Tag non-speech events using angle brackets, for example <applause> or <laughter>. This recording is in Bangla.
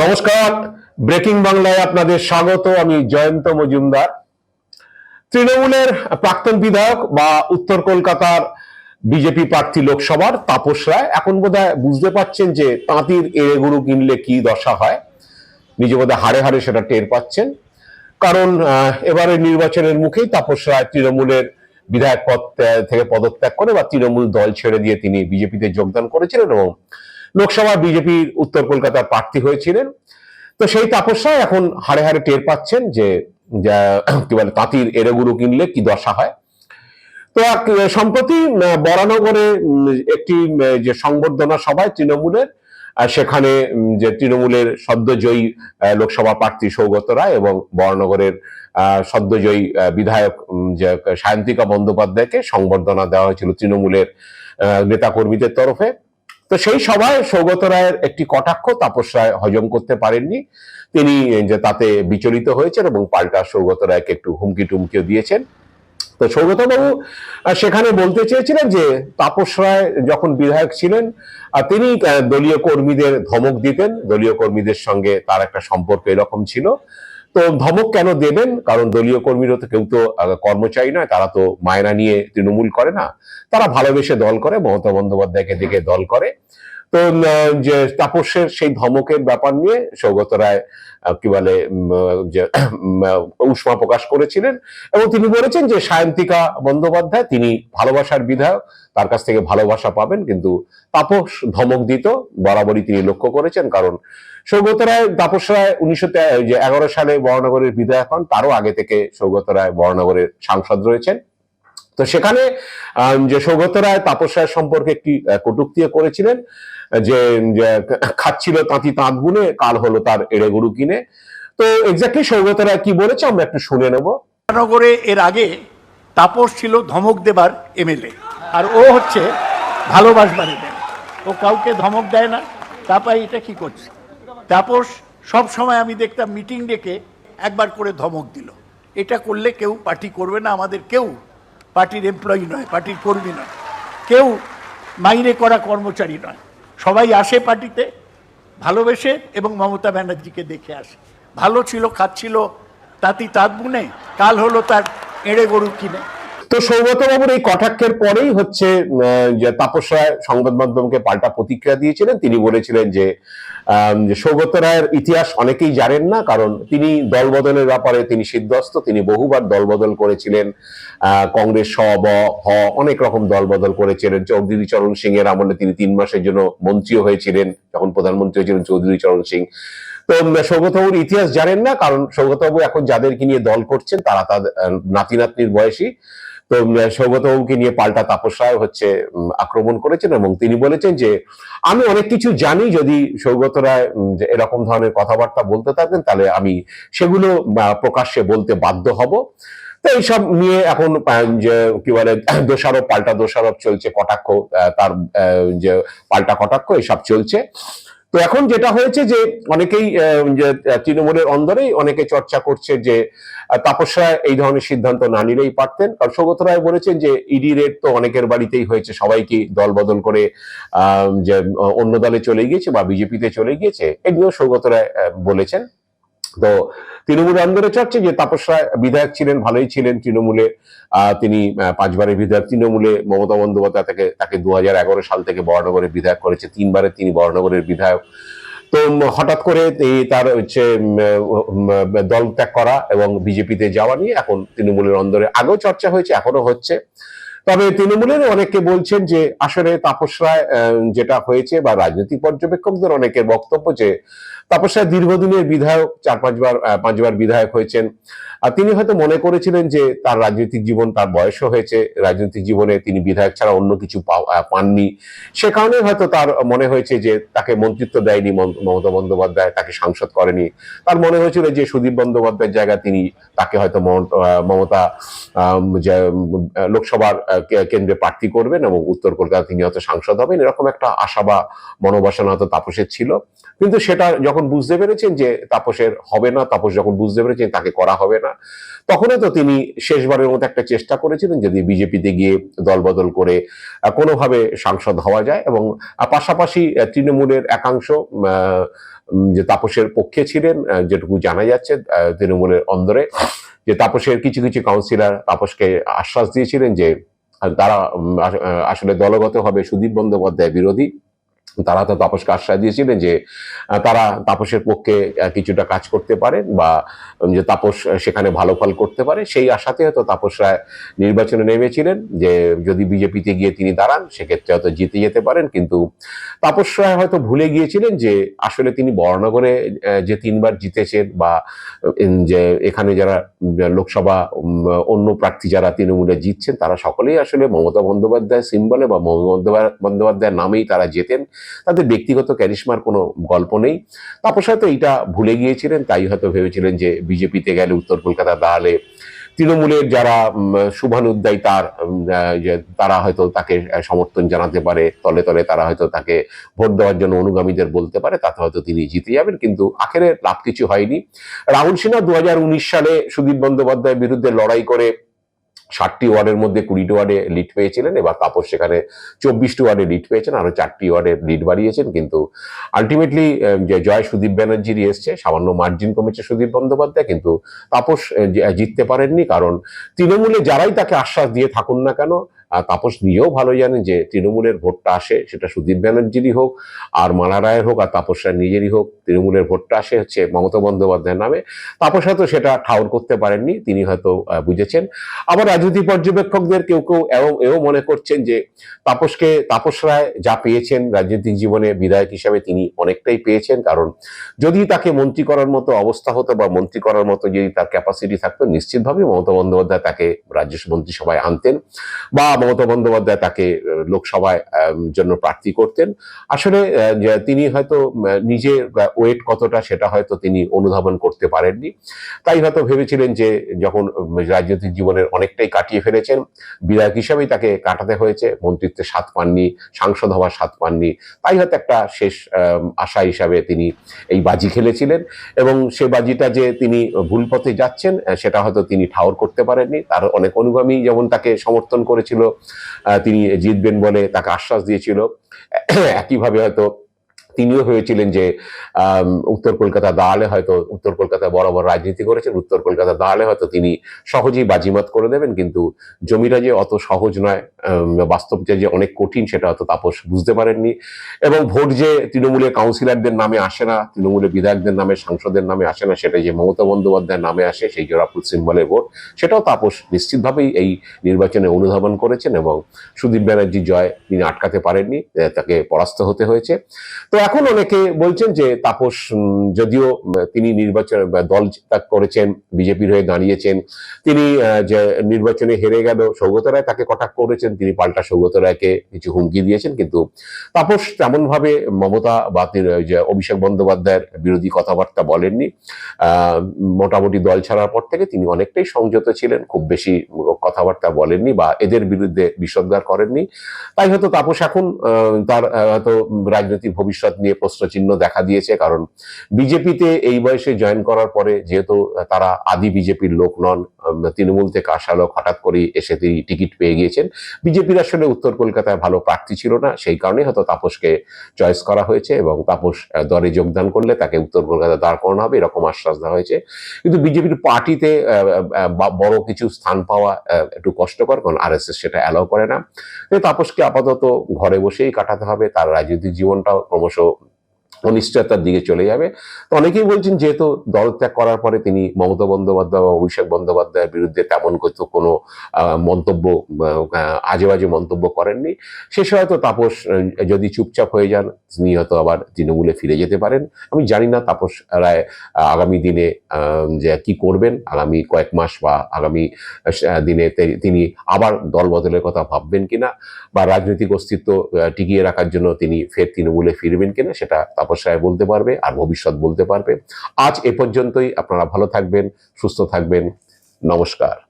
নমস্কার। ব্রেকিং বাংলায় আপনাদের স্বাগত। আমি জয়ন্ত মজুমদার। তৃণমূলের প্রাক্তন বিধায়ক বা উত্তর কলকাতার বিজেপি প্রার্থী লোকসভার তাপস রায় এখন বোধহয় বুঝতে পারছেন যে তাঁতির এড়ে গরু কিনলে কি দশা হয়। নিজে বোধহয় হাড়ে হাড়ে সেটা টের পাচ্ছেন। কারণ এবারে নির্বাচনের মুখেই তাপস রায় তৃণমূলের বিধায়ক পদ থেকে পদত্যাগ করে বা তৃণমূল দল ছেড়ে দিয়ে তিনি বিজেপিতে যোগদান করেছিলেন এবং লোকসভা বিজেপির উত্তর কলকাতার প্রার্থী হয়েছিলেন। তো সেই তাপস্যায় এখন হাড়ে হাড়ে টের পাচ্ছেন যে কি বলে, তাঁতির এড়েগুরু কিনলে কি দশা হয়? তো সম্প্রতি বরানগরে একটি যে সংবর্ধনা সভায় তৃণমূলের সেখানে যে তৃণমূলের সদ্যজয়ী লোকসভা প্রার্থী সৌগত রায় এবং বরানগরের সদ্যজয়ী বিধায়ক যে, সায়ন্তিকা বন্দ্যোপাধ্যায়কে সংবর্ধনা দেওয়া হয়েছিল তৃণমূলের নেতাকর্মীদের তরফে। তো সেই সভায় সৌগত রায়ের একটি কটাক্ষ তাপস রায় হজম করতে পারেননি। তিনি যে তাতে বিচলিত হয়েছেন এবং পাল্টা সৌগত রায়কে একটু হুমকি টুমকিও দিয়েছেন। তো সৌগত বাবু সেখানে বলতে চেয়েছিলেন যে তাপস রায় যখন বিধায়ক ছিলেন তিনি দলীয় কর্মীদের ধমক দিতেন। দলীয় কর্মীদের সঙ্গে তার একটা সম্পর্ক এরকম ছিল। তো ধমক কেন দেবেন? কারণ দলীয় কর্মীরা তো কেউ তো কর্মচারী নয়, তারা তো মায়না নিয়ে তৃণমূল করে না। তারা ভালোবেসে দল করে, মমতা বন্দ্যোপাধ্যায়কে দেখে দল করে। তো যে তাপসের সেই ধমকের ব্যাপার নিয়ে সৌগত রায় কি বলে যে উষ্মা প্রকাশ করেছিলেন এবং তিনি বলেছেন যে সায়ন্তিকা বন্দ্যোপাধ্যায় তিনি ভালোবাসার বিধায়ক তার কাছ থেকে ভালোবাসা পাবেন কিন্তু তাপস ধমক দিত বরাবরই তিনি লক্ষ্য করেছেন কারণ সৌগত রায় তাপস রায় উনিশশো এগারো সালে বরানগরের বিধায়ক হন তারও আগে থেকে সৌগত রায় বরানগরের সাংসদ রয়েছেন। তো সেখানে যে সৌগত রায় তাপস রায় সম্পর্কে একটি আহ, কটূক্তিও করেছিলেন। যে খাচ্ছিল তাঁতি তাঁত বুনে, কাল হলো তার এড়ে গরু কিনে। তো এক্স্যাক্টলি সৌগত কি বলেছে, আমরা একটু শুনে নেব। নগরে এর আগে তাপস ছিল ধমক দেবার এমএলএ আর ও হচ্ছে ভালোবাসবার এমএলএ ও কাউকে ধমক দেয় না। তারপর এটা কি করছে? তাপস সব সময় আমি দেখতাম মিটিং ডেকে একবার করে ধমক দিল। এটা করলে কেউ পার্টি করবে না, আমাদের কেউ পার্টির এমপ্লয়ি নয়, পার্টির কর্মী নয়। কেউ মাইনে করা কর্মচারী নয়। সবাই আসে পার্টিতে, ভালোবেসে এবং মমতা ব্যানার্জিকে দেখে আসে। ভালো ছিল, খাচ্ছিল, তাতি তাঁত বুনে, কাল হলো তার এড়ে গরু কিনে। তো সৌগত বাবুর এই কটাক্ষের পরেই হচ্ছে তাপস রায় সংবাদ মাধ্যমকে পাল্টা প্রতিক্রিয়া দিয়েছিলেন। তিনি বলেছিলেন যে সৌগত রায়ের ইতিহাস অনেকেই জানেন না, কারণ তিনি দলবদলের ব্যাপারে তিনি সিদ্ধস্ত, তিনি বহুবার দলবদল করেছিলেন। কংগ্রেস স ব, হ, অনেক রকম দলবদল করেছিলেন। চৌধুরী চরণ সিং এর আমলে তিনি তিন মাসের জন্য মন্ত্রীও হয়েছিলেন, যখন প্রধানমন্ত্রী হয়েছিলেন চৌধুরী চরণ সিং। তো সৌগতবাবুর ইতিহাস জানেন না, কারণ সৌগতবাবু এখন যাদেরকে নিয়ে দল করছেন, তারা তাদের নাতি নাতনির বয়সী। তো উম, সৌগতবাবুকে নিয়ে পাল্টা তাপস হচ্ছে আক্রমণ করেছেন এবং তিনি বলেছেন যে আমি অনেক কিছু জানি যদি সৌগত রায় এরকম ধরনের কথাবার্তা বলতে থাকেন তাহলে আমি সেগুলো প্রকাশ্যে বলতে বাধ্য হব। তো এইসব নিয়ে এখন কি বলে দোষারোপ পাল্টা দোষারোপ চলছে কটাক্ষ তার যে পাল্টা কটাক্ষ এসব চলছে। তো এখন যেটা হয়েছে যে অনেকেই তৃণমূলের অন্দরেই অনেকে চর্চা করছে যে তাপসরা এই ধরনের সিদ্ধান্ত না নিলেই পারতেন। কারণ সৌগত রায় বলেছেন যে, ইডি রেড তো অনেকের বাড়িতেই হয়েছে, সবাইকে দল বদল করে যে, অন্য দলে চলে গিয়েছে বা বিজেপিতে চলে গিয়েছে। এগুলো সৌগত রায় বলেছেন। তো তৃণমূল আন্দোলনে চর্চে যে তাপস রায় বিধায়ক ছিলেন, ভালোই ছিলেন তৃণমূলে। তিনি পাঁচবারের বিধায়ক তৃণমূলে, মমতা বন্দ্যোপাধ্যায় তাকে তাকে দু হাজার এগারো সাল থেকে বরানগরের বিধায়ক করেছে, তিনবারে তিনি বরানগরের বিধায়ক। তো হঠাৎ করে এই তার হচ্ছে দল ত্যাগ করা এবং বিজেপিতে যাওয়া নিয়ে এখন তৃণমূলের অন্দরে আগেও চর্চা হয়েছে এখনও হচ্ছে। তবে তৃণমূলের অনেকে বলছেন যে আসলে তাপস রায় যেটা হয়েছে বা রাজনৈতিক পর্যবেক্ষকদের অনেকের বক্তব্য যে তাপস রায় দীর্ঘদিনের বিধায়ক, চার পাঁচবার পাঁচবার বিধায়ক হয়েছেন। আর তিনি হয়তো মনে করেছিলেন যে তার রাজনৈতিক জীবন, তার বয়সও হয়েছে, রাজনৈতিক জীবনে তিনি বিধায়ক ছাড়া অন্য কিছু পাননি। সে কারণে হয়তো তার মনে হয়েছে যে তাকে মন্ত্রিত্ব দেয়নি মম- মমতা বন্দ্যোপাধ্যায়, তাকে সাংসদ করেনি। তার মনে হয়েছিল যে সুদীপ বন্দ্যোপাধ্যায়ের জায়গায় তিনি তাকে হয়তো মমতা লোকসভার কেন্দ্রে প্রার্থী করবেন এবং উত্তর কলকাতা তিনি হয়তো সাংসদ হবেন, এরকম একটা আশা বা মনোবাসনা হয়তো তাপসের ছিল। কিন্তু সেটা যখন বুঝতে পেরেছেন যে তাপসের হবে না, তাপস যখন বুঝতে পেরেছেন তাকে করা হবে না, তখনই তো তিনি শেষবারের মতো একটা চেষ্টা করেছিলেন যদি বিজেপিতে গিয়ে দলবদল করে কোনোভাবে সাংসদ হওয়া যায় এবং পাশাপাশি তৃণমূলের একাংশ যে তাপসের পক্ষে ছিলেন যেটুকু জানা যাচ্ছে তৃণমূলের অন্দরে, যে তাপসের কিছু কিছু কাউন্সিলর তাপসকে আশ্বাস দিয়েছিলেন যে তারা আসলে দলগত হবে আসলে দলগতভাবে সুদীপ বন্দ্যোপাধ্যায় বিরোধী। তারা তো তাপসকে আশ্বাস দিয়েছিলেন যে তারা তাপসের পক্ষে কিছুটা কাজ করতে পারেন বা যে তাপস সেখানে ভালো ফল করতে পারে। সেই আশাতে হয়তো তাপস রায় নির্বাচনে নেমেছিলেন যে যদি বিজেপিতে গিয়ে তিনি দাঁড়ান সেক্ষেত্রে হয়তো জিতে যেতে পারেন। কিন্তু তাপস রায় হয়তো ভুলে গিয়েছিলেন যে আসলে তিনি বরানগরে আহ, যে তিনবার জিতেছেন বা যে এখানে যারা লোকসভা অন্য প্রার্থী যারা তৃণমূলে জিতছেন তারা সকলেই আসলে মমতা বন্দ্যোপাধ্যায় সিম্বলে বা মমতা বন্দ্যোপাধ্যায়ের নামেই তারা জেতেন। তাদের ব্যক্তিগত ক্যারিশমার কোনো গল্প নেই। তাপস হয়তো এইটা ভুলে গিয়েছিলেন, তাই হয়তো ভেবেছিলেন যে বিজেপিতে গেলে উত্তর কলকাতা দাঁড়ালে তৃণমূলের যারা শুভানুদ্দায়ী তার তারা হয়তো তাকে সমর্থন জানাতে পারে, তলে তলে তারা হয়তো তাকে ভোট দেওয়ার জন্য অনুগামীদের বলতে পারে, তাতে হয়তো তিনি জিতে যাবেন, কিন্তু আখেরে লাভ কিছু হয়নি। রাহুল সিনহা দু হাজার উনিশ সালে সুদীপ বন্দ্যোপাধ্যায়ের বিরুদ্ধে লড়াই করে ষাটটি ওয়ার্ডের মধ্যে কুড়িটি ওয়ার্ডে লিড পেয়েছিলেন, এবার তাপস সেখানে চব্বিশটি ওয়ার্ডে লিড পেয়েছেন, আরও চারটি ওয়ার্ডে লিড বাড়িয়েছেন, কিন্তু আলটিমেটলি যে জয় সুদীপ ব্যানার্জির এসছে, সামান্য মার্জিন কমেছে সুদীপ বন্দ্যোপাধ্যায়, কিন্তু তাপস জিততে পারেননি, কারণ তৃণমূলে যারাই তাকে আশ্বাস দিয়ে থাকুন না কেন তাপস নিজেও ভালো জানেন যে তৃণমূলের ভোটটা আসে, সেটা সুদীপ ব্যানার্জিরই হোক আর মালা রায়ের হোক আর তাপস রায় নিজেরই হোক, তৃণমূলের ভোটটা আসে হচ্ছে মমতা বন্দ্যোপাধ্যায়ের নামে। তাপস হয়তো সেটা ঠাউর করতে পারেননি, তিনি হয়তো বুঝেছেন। আবার রাজনীতি পর্যবেক্ষকদের কেউ কেউ এও মনে করছেন যে তাপসকে, তাপস রায় যা পেয়েছেন রাজনৈতিক জীবনে বিধায়ক হিসাবে তিনি অনেকটাই পেয়েছেন, কারণ যদি তাকে মন্ত্রী করার মতো অবস্থা হতো বা মন্ত্রী করার মতো যদি তার ক্যাপাসিটি থাকতো নিশ্চিতভাবেই মমতা বন্দ্যোপাধ্যায় তাকে রাজ্য মন্ত্রিসভায় আনতেন বা মমতা বন্দ্যোপাধ্যায় তাকে লোকসভায় জন্য প্রার্থী করতেন। আসলে তিনি হয়তো নিজের ওয়েট কতটা সেটা হয়তো তিনি অনুধাবন করতে পারেননি। তাই হয়তো ভেবেছিলেন যে, যখন রাজনৈতিক জীবনের অনেকটাই কাটিয়ে ফেলেছেন, বিধায়ক হিসাবেই তাকে কাটাতে হয়েছে মন্ত্রিত্বের স্বাদ পাননি, সাংসদ হওয়ার স্বাদ পাননি, তাই হয়তো একটা শেষ আশা হিসাবে তিনি এই বাজি খেলেছিলেন। এবং সে বাজিটা যে তিনি ভুল পথে যাচ্ছেন সেটা হয়তো তিনি ঠাওর করতে পারেননি। তার অনেক অনুগামী যেমন তাকে সমর্থন করেছিল তিনি জিতবেন বলে তাকে আশ্বাস দিয়েছিল। <clears throat> একইভাবে হয়তো তিনিও হয়েছিলেন যে উত্তর কলকাতা দাঁড়ালে হয়তো, উত্তর কলকাতা বরাবর রাজনীতি করেছেন, উত্তর কলকাতা দাঁড়ালে হয়তো তিনি সহজেই বাজিমাত করে দেবেন, কিন্তু জমিটা যে অত সহজ নয় বাস্তবটা যে অনেক কঠিন, সেটা হয়তো তাপস বুঝতে পারেননি। এবং ভোট যে তৃণমূলের কাউন্সিলরদের নামে আসে না, তৃণমূলের বিধায়কদের নামে, সাংসদের নামে আসে না সেটা যে মমতা বন্দ্যোপাধ্যায়ের নামে আসে, সেই জোড়াফুল সিম্বলের ভোট, সেটাও তাপস নিশ্চিতভাবেই এই নির্বাচনে অনুধাবন করেছেন এবং সুদীপ ব্যানার্জি জয় তিনি আটকাতে পারেননি তাকে পরাস্ত হতে হয়েছে। তো এখন অনেকে বলছেন যে তাপস যদিও তিনি নির্বাচন দল ত্যাগ করেছেন বিজেপির হয়ে দাঁড়িয়েছেন, তিনি যে নির্বাচনে হেরে গেল, সৌগত রায় তাকে কটাক্ষ করেছেন, তিনি পাল্টা সৌগত রায়কে কিছু হুমকি দিয়েছেন, কিন্তু তাপস তেমন ভাবে মমতা বা অভিষেক বন্দ্যোপাধ্যায়ের বিরোধী কথাবার্তা বলেননি। মোটামুটি দল ছাড়ার পর থেকে তিনি অনেকটাই সংযত ছিলেন, খুব বেশি কথাবার্তা বলেননি বা এদের বিরুদ্ধে বিষোদ্গার করেননি। তাই হয়তো তাপস এখন তার হয়তো রাজনৈতিক ভবিষ্যৎ নিয়ে প্রশ্নচিহ্ন দেখা দিয়েছে, কারণ বিজেপিতে এই বয়সে জয়েন করার পরে যেহেতু তারা আদি বিজেপির লোক নন তৃণমূল থেকে আসা লোক হঠাৎ করে এসে তিনি টিকিট পেয়ে গিয়েছেন। বিজেপির আসলে উত্তর কলকাতায় ভালো প্রার্থী ছিল না, সেই কারণে হয়তো তাপসকে চয়েস করা হয়েছে এবং তাপস দলে যোগদান করলে তাকে উত্তর কলকাতায় দাঁড় করানো হবে, এরকম আশ্বাস দেওয়া হয়েছে। কিন্তু বিজেপির পার্টিতে বড় কিছু স্থান পাওয়া একটু কষ্টকর, কারণ আর সেটা অ্যালাউ করে না। তাপসকে আপাতত ঘরে বসেই কাটাতে হবে, তার রাজনৈতিক জীবনটাও ক্রমশ So অনিশ্চয়তার দিকে চলে যাবে। অনেকেই বলছেন যেহেতু দলত্যাগ করার পরে তিনি মমতা বন্দ্যোপাধ্যায় বা অভিষেক বন্দ্যোপাধ্যায়ের বিরুদ্ধে তেমন কিছু কোনো মন্তব্য আজে বাজে মন্তব্য করেননি। শেষে হয়তো তাপস যদি চুপচাপ হয়ে যান, তিনি হয়তো আবার তৃণমূলে ফিরে যেতে পারেন। আমি জানি না তাপস রায় আগামী দিনে যে কি করবেন, আগামী কয়েক মাস বা আগামী দিনে তিনি আবার দল বদলের কথা ভাববেন কিনা, বা রাজনৈতিক অস্তিত্ব টিকিয়ে রাখার জন্য তিনি ফের তৃণমূলে ফিরবেন কিনা, সেটা তাপস রায় বলতে পারবে আর ভবিষ্যৎ বলতে পারবে। আজ এ পর্যন্তই। আপনারা ভালো থাকবেন, সুস্থ থাকবেন। নমস্কার।